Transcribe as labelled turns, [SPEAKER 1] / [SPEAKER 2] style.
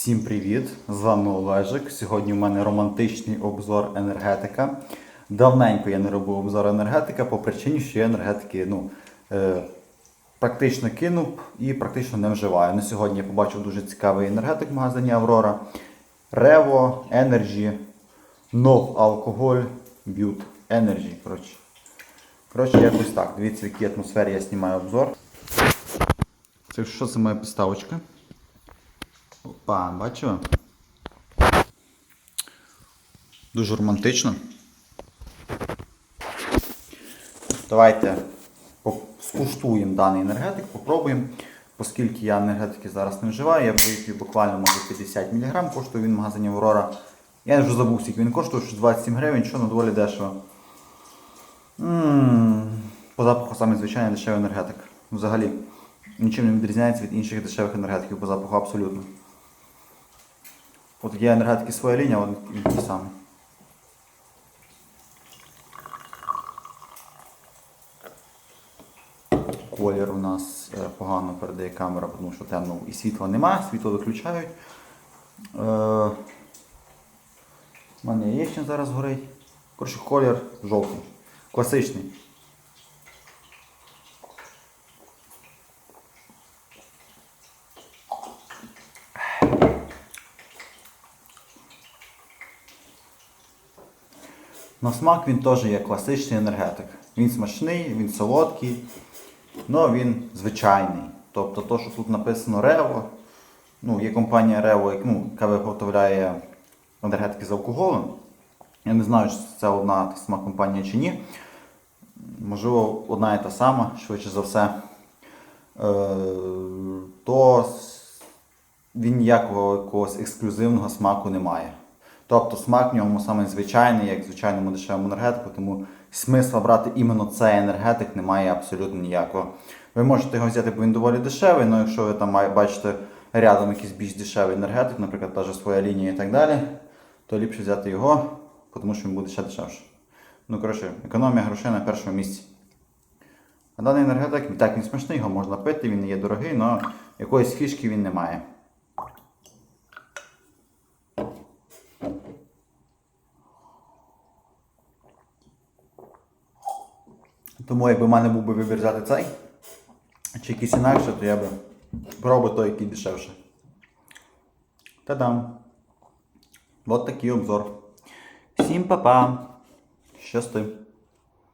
[SPEAKER 1] Всім привіт! З вами Олежик. Сьогодні в мене романтичний обзор енергетика. Давненько я не робив обзор енергетика по причині, що я енергетики ну, е, практично кинув і практично не вживаю. На сьогодні я побачив дуже цікавий енергетик в магазині Аврора. Revo Energy No Alcohol Butte Energy. Коротше. Коротше, якось так. Дивіться, в якій атмосфері я знімаю обзор. Це що це моя підставочка? Опа, бачу. Дуже романтично. Давайте скуштуємо даний енергетик, попробуємо. Оскільки я енергетики зараз не вживаю, я вип'ю буквально може 50 мг, коштує він в магазині Аврора. Я вже забув, скільки він коштує, що 27 гривень, що на доволі дешево. М, По запаху саме звичайний дешевий енергетик. Взагалі нічим не відрізняється від інших дешевих енергетиків по запаху абсолютно. От є енергетики своя лінія, вони такий самий. Колір у нас е, погано передає камера, тому що темно і світла немає, світло виключають. Е, У мене яєчня зараз горить. Коротше, колір жовтий. Класичний. На смак він теж є класичний енергетик. Він смачний, він солодкий, але він звичайний. Тобто то, що тут написано Рево, ну, є компанія Рево, ну, яка виготовляє енергетики з алкоголем. Я не знаю, чи це одна та сама компанія чи ні. Можливо, одна і та сама, швидше за все. Е, то він ніякого якогось ексклюзивного смаку не має. Тобто смак в ньому саме звичайний, як звичайному дешевому енергетику, тому смисла брати іменно цей енергетик немає абсолютно ніякого. Ви можете його взяти, бо він доволі дешевий, але якщо ви там бачите рядом якийсь більш дешевий енергетик, наприклад, та ж своя лінія і так далі, то ліпше взяти його, тому що він буде ще дешевше. Ну, коротше, економія грошей на першому місці. А даний енергетик, так він смачний, його можна пити, він не є дорогий, але якоїсь фішки він не має. Тому якби в мене був би вибір взяти цей, чи якийсь інакше, то я би пробував той, який дешевше. Та-дам! От такий обзор. Всім па-па! Щасти!